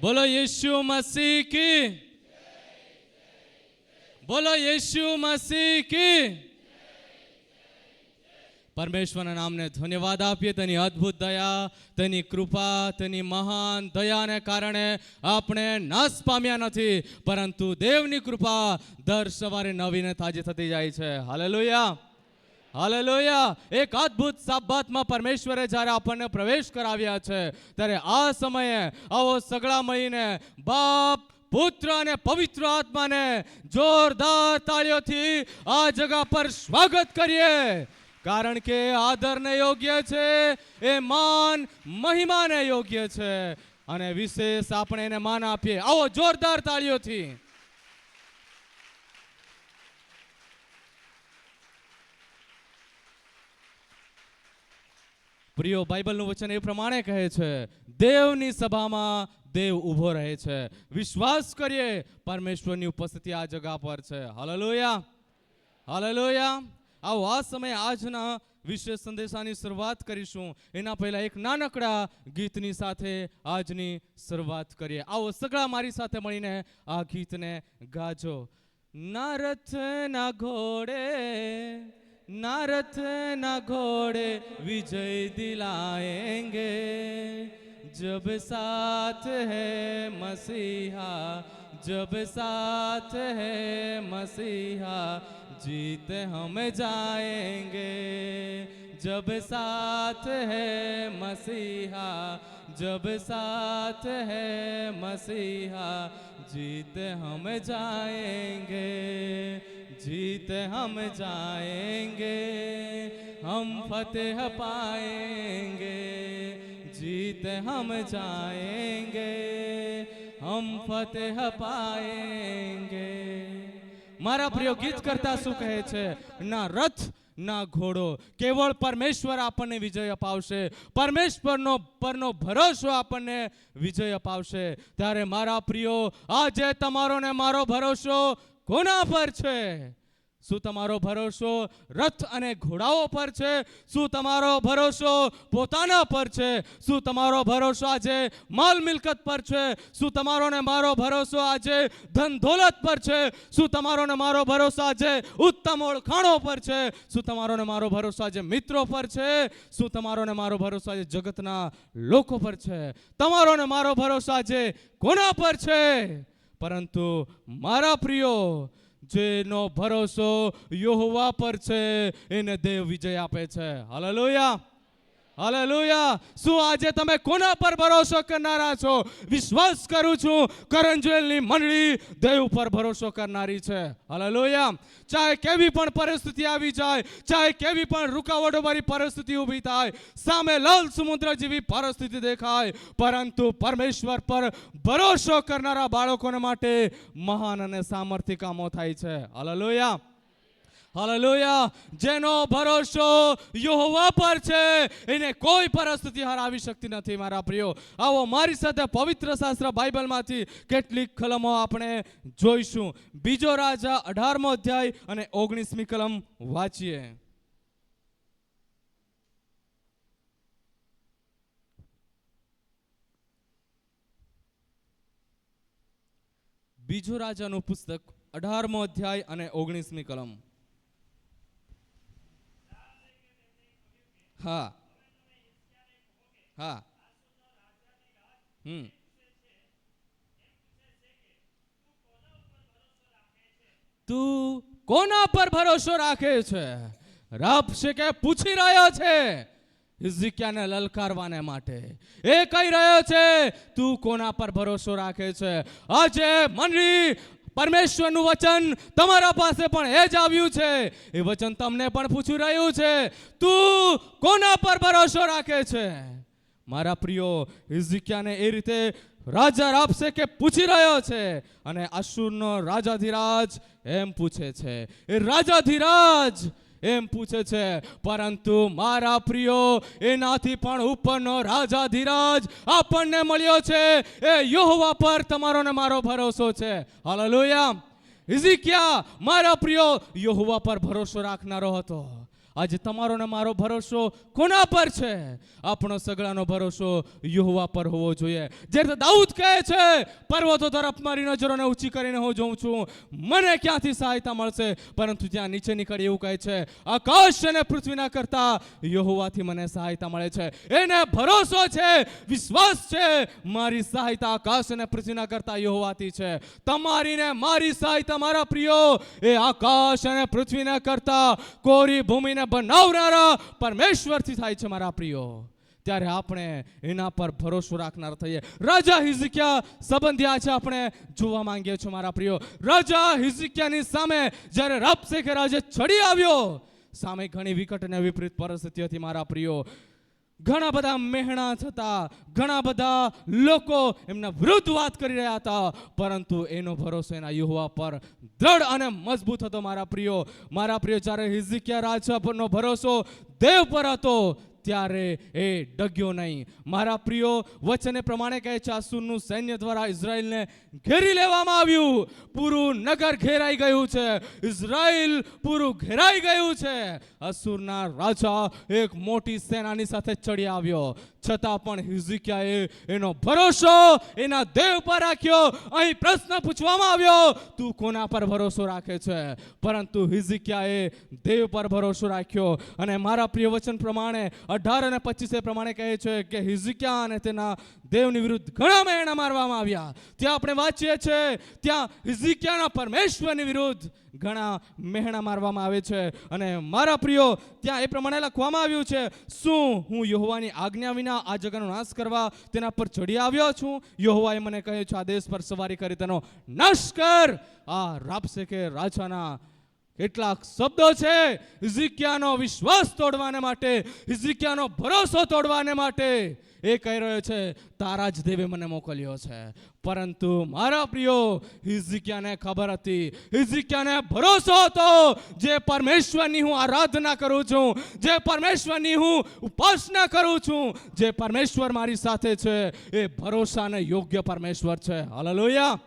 બોલો યશુ મસીહ કી. બોલો યશુ મસીહ કી. પરમેશ્વરના નામને ધન્યવાદ આપીએ. તેની અદ્ભુત દયા, તેની કૃપા, તેની મહાન દયાને કારણે આપણે નાશ પામ્યા નથી, પરંતુ દેવની કૃપા દર સવારે નવીને તાજી થતી જાય છે. હાલેલુયા. હાલેલુયા. એક અદ્ભુત સાબાતમાં પરમેશ્વરે જ્યારે આપણને પ્રવેશ કરાવ્યા છે, ત્યારે આ સમયે આવો સગળા મળીને બાપ, પુત્ર અને પવિત્ર આત્માને જોરદાર તાળીઓથી આ જગા પર સ્વાગત કરીએ. કારણ કે આદરને યોગ્ય છે, એ માન મહિમાને યોગ્ય છે. અને વિશેષ આપણે એને માન આપીએ. આવો જોરદાર તાળીઓથી. પ્રિયો બાઇબલનું વચન એ પ્રમાણે કહે છે, દેવની સભામાં દેવ ઊભો રહે છે. વિશ્વાસ કરીએ, પરમેશ્વરની ઉપસ્થિતિ આ જગા પર છે. હાલેલુયા. હાલેલુયા. આવો આ સમયે આજના વિશેષ સંદેશાની શરૂઆત કરીશું. એના પહેલા એક નાનકડા ગીતની સાથે આજની શરૂઆત કરીએ. આવો સગળા મારી સાથે મળીને આ ગીતને ગાજો. ના રથ ના ઘોડે ना रथ, ना घोड़े विजय दिलाएँगे। जब साथ है मसीहा, जब साथ है मसीहा, जीत हम जाएँगे। जब साथ है मसीहा, जब साथ है मसीहा, जीत हम जाएँगे। जीत हम जाएंगे, हम फतेह पाएंगे। जीत हम जाएंगे, हम फतेह पाएंगे। મારા પ્રિય ગીત કરતા શું કહે છે? ના રથ, ના ઘોડો, કેવળ પરમેશ્વર આપણને વિજય અપાવશે. પરમેશ્વરનો, પરનો ભરોસો આપણને વિજય અપાવશે. ત્યારે મારા પ્રિયો, આજે તમારો ને મારો ભરોસો કોના પર છે? શું તમારો ભરોસો રથ અને ઘોડાઓ પર છે? શું તમારો ભરોસો પોતાના પર છે? શું તમારો ભરોસો આજે માલ મિલકત પર છે? શું તમારો ને મારો ભરોસો આજે ધન દોલત પર છે? શું તમારો ને મારો ભરોસો આજે ઉત્તમ ઓળખાણો પર છે? શું તમારો ને મારો ભરોસો આજે મિત્રો પર છે? શું તમારો ને મારો ભરોસો આજે જગતના લોકો પર છે? તમારો ને મારો ભરોસો આજે કોના પર છે? પરંતુ મારા પ્રિયો જેનો ભરોસો યોહવા પર છે એને દેવ વિજય આપે છે. હાલેલુયા. હાલેલુયા. શું આજે તમે કોના પર ભરોસો કરનારા છો? વિશ્વાસ કરું છું કરંજવેલની મંડળી દેવ પર ભરોસો કરનારી છે. હાલેલુયા. ચાહે કેવી પણ પરિસ્થિતિ આવી જાય, ચાહે કેવી પણ રૂકાવટો વાળી પરિસ્થિતિ ઊભી થાય, સામે લાલ સમુદ્ર જેવી પરિસ્થિતિ દેખાય, પરંતુ પરમેશ્વર પર ભરોસો કરનારા બાળકોને માટે મહાન અને સામર્થ્ય કામો થાય છે. હાલેલુયા. હાલેલુયા. જેનો ભરોસો યહોવા પર છે, એને કોઈ પરિસ્થિતિ હરાવી શકતી નથી, મારા પ્રિયો. આવો મારી સાથે પવિત્ર શાસ્ત્ર બાઇબલમાંથી કેટલીક કલમો આપણે જોઈશું. બીજો રાજા અઢારમો અધ્યાય અને ઓગણીસમી કલમ વાંચીએ. બીજો રાજાનું પુસ્તક અઢારમો અધ્યાય અને ઓગણીસમી કલમ. હા. હા. હમ. તું કોના પર ભરોસો રાખે છે? રબ છે કે પૂછી રહ્યો છે? હિઝકિયાને લલકારવાને માટે. એ કહી રહ્યો છે, તું કોના પર ભરોસો રાખે છે? આજે મંડળી પરમેશ્વરનું વચન તમારા પાસે પણ એ જ આવ્યું છે. એ વચન તમને પણ પૂછી રહ્યું છે. તું કોના પર ભરોસો રાખે છે? મારા પ્રિયો, હિઝકિયાને એ રીતે રાજા આપશે કે પૂછી રહ્યો છે? અને અશુરનો રાજાધિરાજ એમ પૂછે છે. એ રાજાધિરાજ એમ પૂછે છે, પરંતુ મારા પ્રિયો, એનાથી પણ ઉપરનો રાજાધિરાજ આપણને મળ્યો છે. એ યોહવા પર તમારો ને મારો ભરોસો છે. હાલેલુયા. હિઝકિયા મારા પ્રિયો, યોહવા પર ભરોસો રાખનારો હતો. આજે તમારો ને મારો ભરોસો કોના પર છે? આપણો સગળાનો ભરોસો યહોવા પર હોવો જોઈએ. જે દાઉદ કહે છે, પર્વતો તરફ મારી નજરોને ઊંચી કરીને હું જોઉં છું. મને ક્યાંથી સહાયતા મળશે? પરંતુ ત્યાં નીચે નીકળે એવું કહે છે, આકાશ અને પૃથ્વીના કરતા યહોવાથી મને સહાયતા મળે છે. એને ભરોસો છે, વિશ્વાસ છે. મારી સહાયતા આકાશ અને પૃથ્વીના કરતા યહોવાથી છે. તમારી ને મારી સહાયતા, મારા પ્રિયો, એ આકાશ અને પૃથ્વીના કરતા કોરી ભૂમિને બનાવનારા પરમેશ્વરથી થાય છે મારા પ્રિયો. ત્યારે આપણે એના પર ભરોસો રાખનાર થઈએ. રાજા હિઝકિયા સંબંધી આજે આપણે જોવા માંગીએ છીએ મારા પ્રિયો. રાજા હિઝકિયાની સામે જ્યારે રબશેખે રાજે ચડી આવ્યો, સામે ઘણી વિકટ અને વિપરીત પરિસ્થિતિઓથી મારા પ્રિયો. ઘણા બધા મહેણા હતા ઘણા બધા લોકો એમના વિરુદ્ધ વાત કરી રહ્યા હતા, પરંતુ એનો ભરોસો એના યુવા પર દ્રઢ અને મજબૂત હતો, મારા પ્રિયો. મારા પ્રિયો, જ્યારે હિઝિકિયા રાજા પરનો ભરોસો દેવ પર હતો ત્યારે એ ડગ્યો નહીં. મારા પ્રિયો, વચને પ્રમાણે કહે છે અસુરનું સૈન્ય દ્વારા ઇઝરાયલને ઘેરી લેવામાં આવ્યું. પૂરું નગર ઘેરાઈ ગયું છે. ઇઝરાયલ પૂરું ઘેરાઈ ગયું છે. અસુરના રાજા એક મોટી સેનાની સાથે ચડી આવ્યો. છતાં પણ હિઝિકિયાએ એનો ભરોસો એના દેવ પર રાખ્યો. અહીં પ્રશ્ન પૂછવામાં આવ્યો, તું કોના પર ભરોસો રાખે છે? પરંતુ હિઝિકિયાએ દેવ પર ભરોસો રાખ્યો અને મારા પ્રિય વચન પ્રમાણે અઢાર અને પચીસે પ્રમાણે કહે છે કે હિઝકિયા અને તેના દેવની વિરુદ્ધ ઘણા મહેણા મારવામાં આવ્યા. ત્યાં આપણે વાંચીએ છીએ ત્યાં હિઝકિયાના પરમેશ્વરની વિરુદ્ધ ઘણા મહેણા મારવામાં આવે છે. અને મારા પ્રિયો, ત્યાં એ પ્રમાણે લખવામાં આવ્યું છે, શું હું યહોવાની આજ્ઞા વિના આ જગાનો નાશ કરવા તેના પર ચડી આવ્યો છું? યહોવાએ મને કહ્યું છે, આ દેશ પર સવારી કરી તેનો નાશ કર. આ રાપસે કે રાજાના કેટલાક શબ્દો છે હિઝકિયાનો વિશ્વાસ તોડવાને માટે, હિઝિકિયાનો ભરોસો તોડવાને માટે. એ કહી રહ્યો છે, તારા જ દેવે મને મોકલ્યો છે. પરંતુ મારા પ્રિયો, હિઝકિયાને ખબર હતી. હિઝકિયાને ભરોસો હતો જે પરમેશ્વરની હું આરાધના કરું છું, જે પરમેશ્વરની હું ઉપાસના કરું છું, જે પરમેશ્વર મારી સાથે છે. એ ભરોસાને યોગ્ય પરમેશ્વર છે. હાલેલુયા.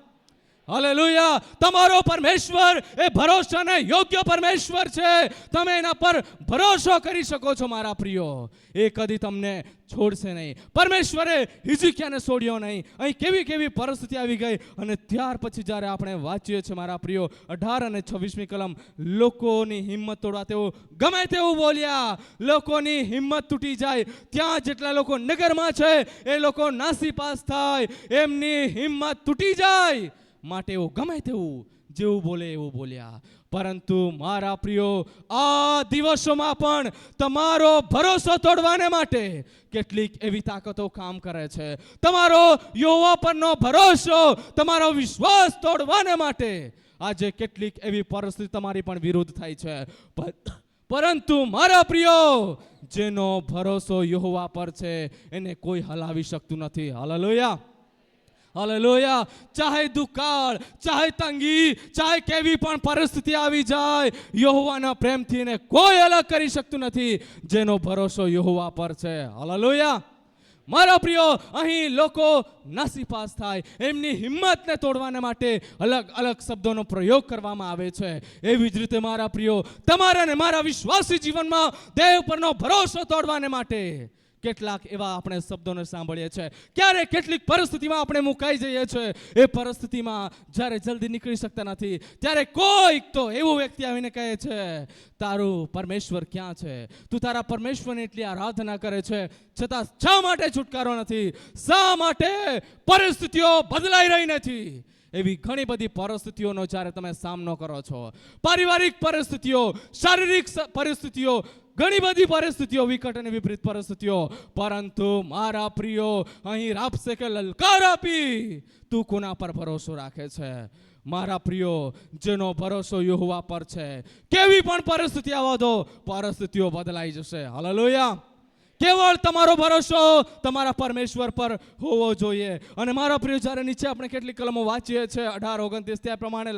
હાલેલુયા. તમારો પરમેશ્વર એ ભરોસાને યોગ્ય પરમેશ્વર છે. તમે એના પર ભરોસો કરી શકો છો, મારા પ્રિયો. એ કદી તમને છોડશે નહીં. પરમેશ્વરે હિઝિકિયાને છોડ્યો નહીં. અહીં કેવી કેવી પરિસ્થિતિ આવી ગઈ અને ત્યાર પછી જ્યારે આપણે વાંચીએ છીએ, મારા પ્રિયો, અઢાર અને છવ્વીસમી કલમ, લોકોની હિંમત તોડવા તેઓ ગમે તેવું બોલ્યા. લોકોની હિંમત તૂટી જાય. ત્યાં જેટલા લોકો નગરમાં છે, એ લોકો નાસીપાસ થાય. એમની હિંમત તૂટી જાય. માટે એવું ગમે તેવું, જેવું બોલે એવું બોલ્યા. પરંતુ મારા પ્રિયો, આ દિવસોમાં પણ તમારો ભરોસો તોડવાને માટે કેટલીક એવી તાકાતો કામ કરે છે. તમારો યુવા પરનો ભરોસો, તમારો વિશ્વાસ તોડવાને માટે આજે કેટલીક એવી પરિસ્થિતિ તમારી પણ વિરુદ્ધ થાય છે. પરંતુ મારા પ્રિયો, જેનો ભરોસો યહોવા પર છે, એને કોઈ હલાવી શકતું નથી. હાલેલુયા. હાલેલુયા. ચાહે દુકાળ, ચાહે તંગી, ચાહે કેવી પણ પરિસ્થિતિ આવી જાય, યહોવાના પ્રેમથી એને કોઈ અલગ કરી શકતું નથી, જેનો ભરોસો યહોવા પર છે. હાલેલુયા. મારા પ્રિયો, અહીં લોકો નાસીપાસ થાય, એમની હિંમતને તોડવાને માટે અલગ અલગ શબ્દોનો પ્રયોગ કરવામાં આવે છે. એવી જ રીતે મારા પ્રિયો, તમારા ને મારા વિશ્વાસી જીવનમાં દેવ પરનો ભરોસો તોડવાને માટે કેટલાક એવા આપણે શબ્દોને સાંભળીએ છીએ ક્યારે કેટલીક પરિસ્થિતિમાં આપણે મુકાઈ જઈએ છીએ એ પરિસ્થિતિમાં જ્યારે જલ્દી નીકળી શકતા નથી, ત્યારે કોઈક તો એવું વ્યક્તિ આવીને કહે છે, તારું પરમેશ્વર ક્યાં છે? તું તારા પરમેશ્વરની એટલી આરાધના કરે છે, છતાં શા માટે છુટકારો નથી? શા માટે પરિસ્થિતિઓ બદલાઈ રહી નથી? એવી ઘણી બધી પરિસ્થિતિઓનો જ્યારે તમે સામનો કરો છો. પારિવારિક પરિસ્થિતિઓ, શારીરિક પરિસ્થિતિઓ ઘણી બધી પરિસ્થિતિઓ, વિકટ અને વિપરીત પરિસ્થિતિઓ. પરંતુ મારા પ્રિયો, અહીં રાપશે કે લલકાર આપી, તું કોના પર ભરોસો રાખે છે? મારા પ્રિયો, જેનો ભરોસો યુવા પર છે. કેવી પણ પરિસ્થિતિ આવવા દો, પરિસ્થિતિઓ બદલાઈ જશે. હાલેલુયા. કેવળ તમારો ભરોસો તમારા પરમેશ્વર પર હોવો જોઈએ. અને મારા પ્રિય, જ્યારે નીચે આપણે કેટલીક કલમો વાંચીએ છીએ, અઢાર, ઓગણત્રીસ ત્યાં પ્રમાણે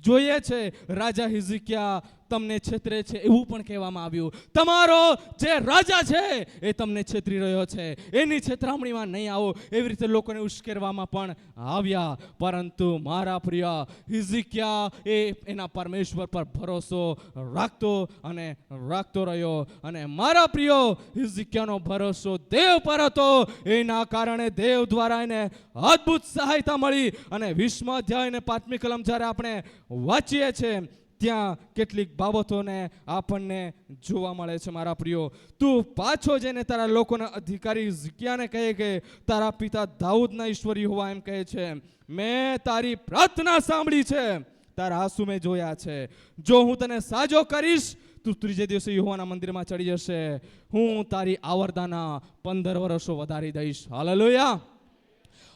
જોઈએ છે, રાજા હિઝકિયા તમને છેતરે છે એવું પણ કહેવામાં આવ્યું. તમારો જે રાજા છે એ તમને છેતરી રહ્યો છે. એની છેતરામણીમાં નહીં આવો. એવી રીતે લોકોને ઉશ્કેરવામાં પણ આવ્યા. પરંતુ મારા પ્રિય હિઝકિયા એ એના પરમેશ્વર પર ભરોસો રાખતો અને રાખતો રહ્યો. અને મારા પ્રિયો હિઝકિયાનો ભરોસો દેવ પર હતો. એના કારણે દેવ દ્વારા એને અદ્ભુત સહાયતા મળી. અને વિશ્વ અધ્યાય અને પાંચમી કલમ જ્યારે આપણે વાંચીએ છીએ ત્યાં કેટલીક બાબતોને આપણને જોવા મળે છે, મારા પ્રિયો. તું પાછો જઈને તારા લોકોના અધિકારી ઝિકિયાને કહે કે, તારા પિતા દાઉદના ઈશ્વરી હોવા એમ કહે છે. મેં તારી પ્રાર્થના સાંભળી છે. તારા આંસુ મેં જોયા છે. જો હું તને સાજો કરીશ, તું ત્રીજે દિવસે યુવાના મંદિરમાં ચડી જશે. હું તારી આવરદાના પંદર વર્ષો વધારી દઈશ. હાલેલુયા.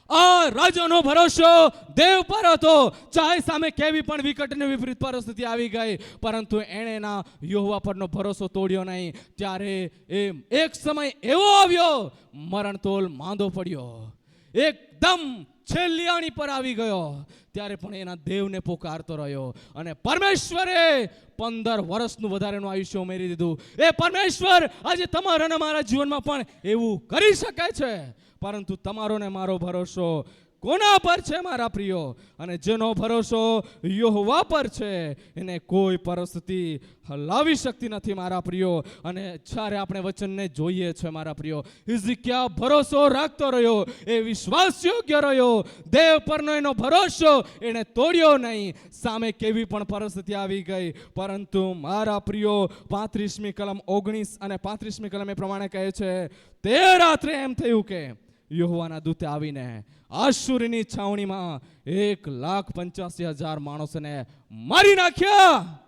આ રાજાનો ભરોસો દેવ પર હતો. ચાહે સામે કેવી પણ વિકટ અને વિપરીત પરિસ્થિતિ આવી ગઈ, પરંતુ એણે એના યુવા પરનો ભરોસો તોડ્યો નહીં. ત્યારે એ એક સમય એવો આવ્યો મરણતોલ માંદો પડ્યો. એકદમ છેલ્લી આણી પર આવી ગયો. ત્યારે પણ એના દેવને પોકારતો રહ્યો અને પરમેશ્વરે પંદર વર્ષનું વધારેનું આયુષ્ય ઉમેરી દીધું. એ પરમેશ્વર આજે તમારા અને મારા જીવનમાં પણ એવું કરી શકે છે. પરંતુ તમારો ને મારો ભરોસો કોના પર છે, મારા પ્રિયો? અને જેનો ભરોસો યહોવા પર છે, એને કોઈ પરિસ્થિતિ હલાવી શકતી નથી, મારા પ્રિયો. અને જ્યારે આપણે વચનને જોઈએ છે, મારા પ્રિયો, હિઝકિયા ભરોસો રાખતો રહ્યો, એ વિશ્વાસયોગ્ય રહ્યો. દેવ પરનો એનો ભરોસો એને તોડ્યો નહીં. સામે કેવી પણ પરિસ્થિતિ આવી ગઈ. પરંતુ મારા પ્રિયો, પાંત્રીસમી કલમ ઓગણીસ અને પાંત્રીસમી કલમ એ પ્રમાણે કહે છે, તે રાત્રે એમ થયું કે યહોવાના દૂતે આવીને આશુરીની છાવણીમાં એક લાખ પંચ્યાસી હજાર માણસોને મારી નાખ્યા.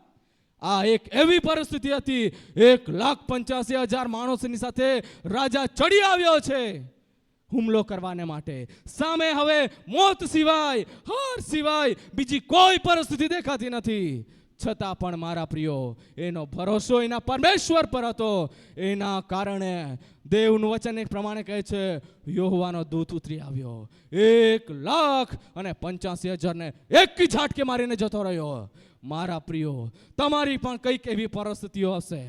આ એક એવી પરિસ્થિતિ હતી, એક લાખ પંચ્યાસી હજાર માણસોની સાથે રાજા ચડી આવ્યો છે હુમલો કરવાને માટે. સામે હવે મોત સિવાય, હાર સિવાય બીજી કોઈ પરિસ્થિતિ દેખાતી નથી. છતાં પણ મારા પ્રિયો, એનો ભરોસો એના પરમેશ્વર પર હતો. એના કારણે દેવનું વચન એક પ્રમાણે કહે છે, યોહવાનો દૂત ઉતરી આવ્યો. એક લાખ અને પંચ્યાસી હજારને એક ઝાટકે મારીને જતો રહ્યો. મારા પ્રિયો, તમારી પણ કંઈક એવી પરિસ્થિતિઓ હશે,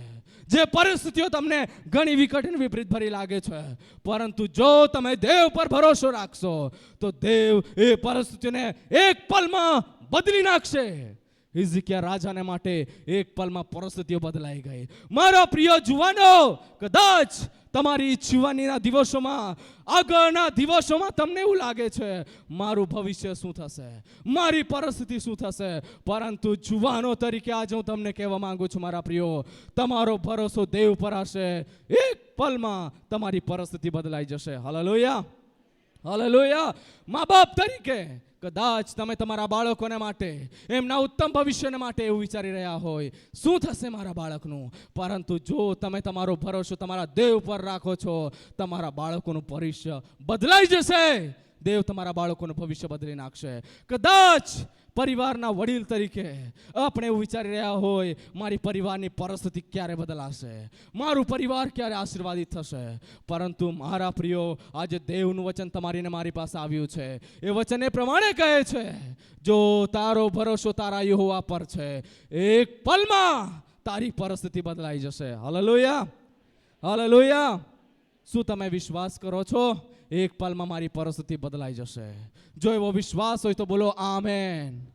જે પરિસ્થિતિઓ તમને ઘણી વિકટ વિપરીત ભરી લાગે છે. પરંતુ જો તમે દેવ પર ભરોસો રાખશો, તો દેવ એ પરિસ્થિતિને એક પલમાં બદલી નાખશે. હિઝકિયા રાજાને માટે એક પલમાં પરિસ્થિતિઓ બદલાઈ ગઈ. મારા પ્રિય જુવાનો, કદાચ તમારી જુવાનીના દિવસોમાં, આગળના દિવસોમાં તમને એવું લાગે છે, મારું ભવિષ્ય શું થશે? મારી પરિસ્થિતિ શું થશે? પરંતુ જુવાનો તરીકે આજે હું તમને કહેવા માંગુ છું, મારા પ્રિયો, તમારો ભરોસો દેવ પર હશે. એક પલમાં તમારી પરિસ્થિતિ બદલાઈ જશે. હાલેલુયા. હાલેલુયા. મા બાપ તરીકે કદાચ તમે તમારા બાળકોને માટે, એમના ઉત્તમ ભવિષ્યને માટે એવું વિચારી રહ્યા હોય, શું થશે મારા બાળકનું? પરંતુ જો તમે તમારો ભરોસો તમારા દેવ પર રાખો છો, તમારા બાળકોનું ભવિષ્ય બદલાઈ જશે. દેવ તમારા બાળકોનું ભવિષ્ય બદલી નાખશે. કદાચ પરિવારના વડીલ તરીકે આપણે એવું વિચારી રહ્યા હોય, મારી પરિવારની પરિસ્થિતિ ક્યારે બદલાશે? મારું પરિવાર ક્યારે આશીર્વાદિત થશે? પરંતુ મારા પ્રિયો, આજે દેવનું વચન તમારીને મારી પાસે આવ્યું છે. એ વચન એ પ્રમાણે કહે છે, જો તારો ભરોસો તારા યુવા પર છે, એક પલમાં તારી પરિસ્થિતિ બદલાઈ જશે. હાલેલુયા. હાલેલુયા. શું તમે વિશ્વાસ કરો છો? એક પલમાં મારી પરિસ્થિતિ બદલાઈ જશે. જો એવો વિશ્વાસ હોય તો બોલો આમેન.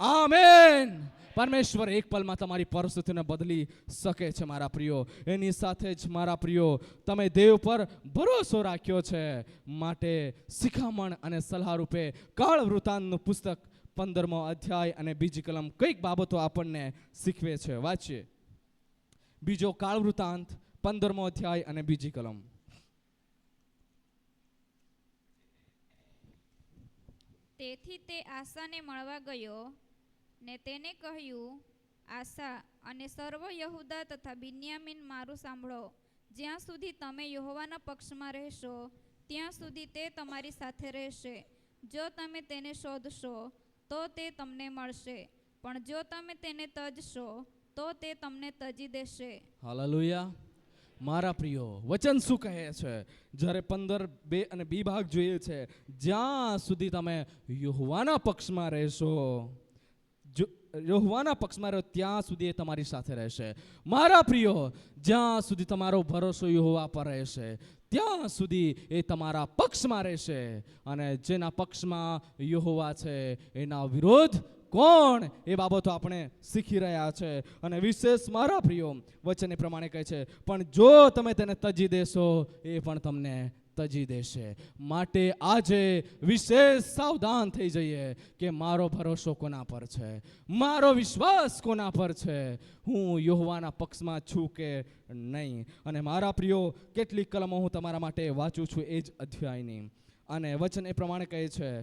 આમેન. પરમેશ્વર એક પલમાં તમારી પરિસ્થિતિને બદલી શકે છે, મારા પ્રિયો. એની સાથે જ, મારા પ્રિયો, તમે દેવ પર ભરોસો રાખ્યો છે. માટે શિખામણ અને સલાહ રૂપે કાળ વૃતાંતનું પુસ્તક પંદરમો અધ્યાય અને બીજી કલમ કંઈક બાબતો આપણને શીખવે છે. વાંચીએ. બીજો કાળ વૃતાંત પંદરમો અધ્યાય અને બીજી કલમ. તેથી તે આશાને મળવા ગયો ને તેને કહ્યું, આશા અને સર્વ યહુદા તથા બિન્યામીન મારું સાંભળો. જ્યાં સુધી તમે યહોવાના પક્ષમાં રહેશો, ત્યાં સુધી તે તમારી સાથે રહેશે. જો તમે તેને શોધશો, તો તે તમને મળશે. પણ જો તમે તેને તજશો, તો તે તમને તજી દેશે. હાલેલુયા. મારા પ્રિયો, વચન શું કહે છે? જ્યારે પંદર બે અને બી ભાગ જોઈએ છે, જ્યાં સુધી તમે યુહવાના પક્ષમાં રહેશો, જો, યહોવાના પક્ષમાં રહ્યો ત્યાં સુધી એ તમારી સાથે રહેશે. મારા પ્રિયો, જ્યાં સુધી તમારો ભરોસો યુહવા પર રહેશે, ત્યાં સુધી એ તમારા પક્ષમાં રહેશે. અને જેના પક્ષમાં યુહવા છે, એના વિરોધ કોણ એ બાબતો આપણે શીખી રહ્યા છે? અને વિશેષ મારા પ્રિયો, વચન પ્રમાણે કહે છે, પણ જો તમે તેને તજી દેશો, એ પણ તમને તજી દેશે. માટે આજે વિશેષ સાવધાન થઈ જઈએ કે મારો ભરોસો કોના પર છે? મારો વિશ્વાસ કોના પર છે? હું યોહવાના પક્ષમાં છું કે નહીં? અને મારા પ્રિયો કેટલીક કલમો હું તમારા માટે વાંચું છું એ જ અધ્યાયની. અને વચન એ પ્રમાણે કહે છે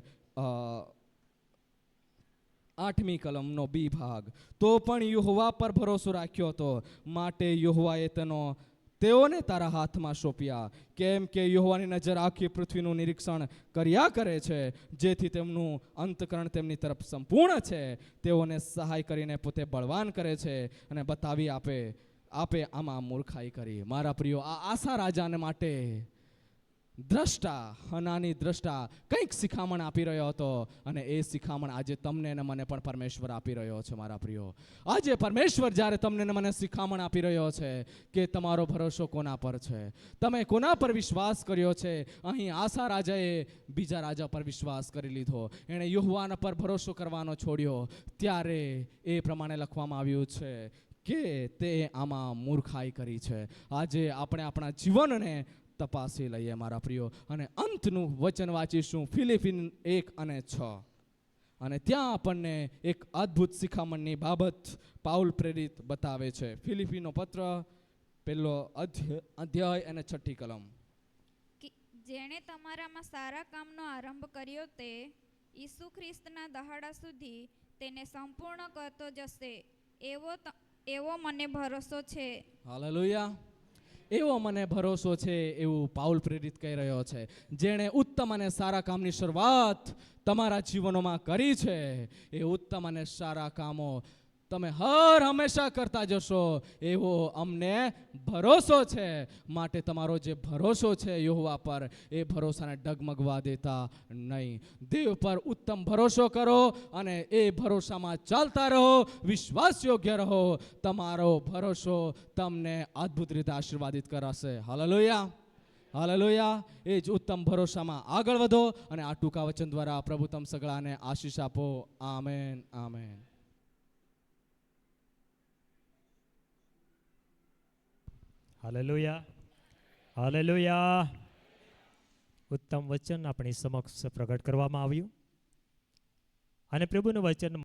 આઠમી કલમનો બી ભાગ. તો પણ યુહવા પર ભરોસો રાખ્યો હતો. માટે યુહવાએ તેનો, તેઓને તારા હાથમાં સોંપ્યા. કેમ કે યુહવાની નજર આખી પૃથ્વીનું નિરીક્ષણ કર્યા કરે છે. જેથી તેમનું અંતકરણ તેમની તરફ સંપૂર્ણ છે. તેઓને સહાય કરીને પોતે બળવાન કરે છે અને બતાવી આપે આપે આમાં મૂર્ખાઈ કરી. મારા પ્રિયો, આ આશા રાજાને માટે દ્રષ્ટા, હનાની દ્રષ્ટા, કંઈક શિખામણ આપી રહ્યો હતો અને એ શિખામણ આજે તમને ને મને પણ પરમેશ્વર આપી રહ્યો છે, મારા પ્રિયો. આજે પરમેશ્વર જ્યારે તમને ને મને શિખામણ આપી રહ્યો છે કે તમારો ભરોસો કોના પર છે? તમે કોના પર વિશ્વાસ કર્યો છે? અહીં આશા રાજાએ બીજા રાજા પર વિશ્વાસ કરી લીધો. એણે યુહવાન પર ભરોસો કરવાનો છોડ્યો. ત્યારે એ પ્રમાણે લખવામાં આવ્યું છે કે તે આમાં મૂર્ખાઈ કરી છે. આજે આપણે આપણા જીવનને તપાસી લઈએ મારા પ્રિયો. અને અંતનું વચન વાંચીશું ફિલિપિન એક અને છ. અને ત્યાં આપણને એક અદ્ભુત શિખામણની બાબત પાઉલ પ્રેરિત બતાવે છે. ફિલિપીનો પત્ર પહેલો અધ્ય- અધ્યાય અને છઠ્ઠી કલમ. કે જેણે તમારામાં સારા કામનો આરંભ કર્યો તે ઈસુ ખ્રિસ્તના દહાડા સુધી તેને સંપૂર્ણ કરતો જશે. એવો એવો મને ભરોસો છે. હાલેલુયા. એવો મને ભરોસો છે એવું પાઉલ પ્રેરિત કહી રહ્યો છે. જેણે ઉત્તમ અને સારા કામની શરૂઆત તમારા જીવનોમાં કરી છે. એ ઉત્તમ અને સારા કામો તમે હર હંમેશા કરતા જશો, એવો અમને ભરોસો છે. માટે તમારો જે ભરોસો છે યહોવા પર, એ ભરોસાને ડગમગવા દેતા નહીં. દેવ પર ઉત્તમ ભરોસો કરો અને એ ભરોસામાં ચાલતા રહો વિશ્વાસ યોગ્ય રહો. તમારો ભરોસો તમને અદ્ભુત રીતે આશીર્વાદિત કરાશે. હાલેલુયા. હાલેલુયા. એ જ ઉત્તમ ભરોસામાં આગળ વધો અને આ ટૂંકા વચન દ્વારા પ્રભુ તમ સગળાને આશીષ આપો. Amen amen. હાલેલુયા હાલેલુયા ઉત્તમ વચન આપણી સમક્ષ પ્રગટ કરવામાં આવ્યું. અને પ્રભુનું વચન